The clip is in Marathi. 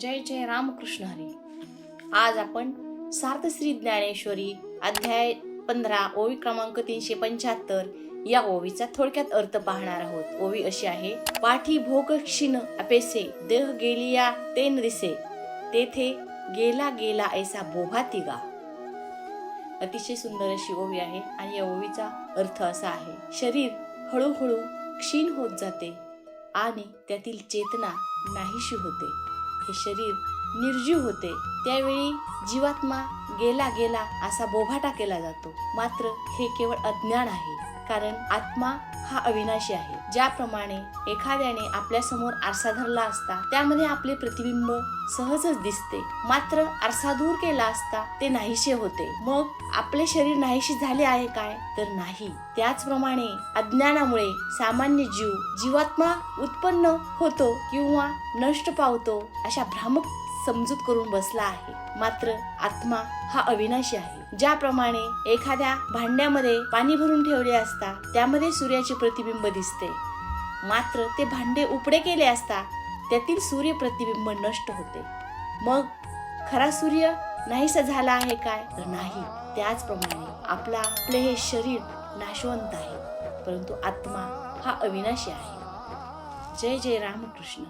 जय जय रामकृष्ण हरी. आज आपण सार्थश्री ज्ञानेश्वरी अध्याय पंधरा ओवी क्रमांक तीनशे पंच्याहत्तर या ओवीचा थोडक्यात अर्थ पाहणार आहोत. ओवी अशी आहे पाठी भोग क्षीण अपेसे देह गेलिया तेन दिसे तेथे गेला गेला ऐसा बोभा तिगा. अतिशय सुंदर अशी ओवी आहे आणि या ओवीचा अर्थ असा आहे शरीर हळूहळू क्षीण होत जाते आणि त्यातील चेतना नाहीशी होते. हे शरीर निर्जीव होते. त्यावेळी जीवात्मा गेला गेला असा बोभाटा केला जातो. मात्र हे केवळ अज्ञान आहे. कारण आत्मा हा अविनाशी आहे. ज्याप्रमाणे एखाद्याने आपल्यासमोर आरसा धरला असता त्यामध्ये आपले प्रतिबिंब सहजच दिसते. मात्र आरसा दूर केला असता ते नाहीसे होते. मग आपले शरीर नाहीशी झाले आहे काय? तर नाही. त्याचप्रमाणे अज्ञानामुळे सामान्य जीव जीवात्मा उत्पन्न होतो किंवा नष्ट पावतो अशा भ्रामक समजूत करून बसला आहे. मात्र आत्मा हा अविनाशी आहे. ज्याप्रमाणे एखाद्या भांड्यामध्ये पाणी भरून ठेवले असता त्यामध्ये सूर्याचे प्रतिबिंब दिसते. मात्र ते भांडे उपडे केले असता त्यातील सूर्य प्रतिबिंब नष्ट होते. मग खरा सूर्य नाहीसा झाला आहे काय? तर नाही. त्याचप्रमाणे आपला आपले हे शरीर नाशवंत आहे. परंतु आत्मा हा अविनाशी आहे. जय जय रामकृष्ण.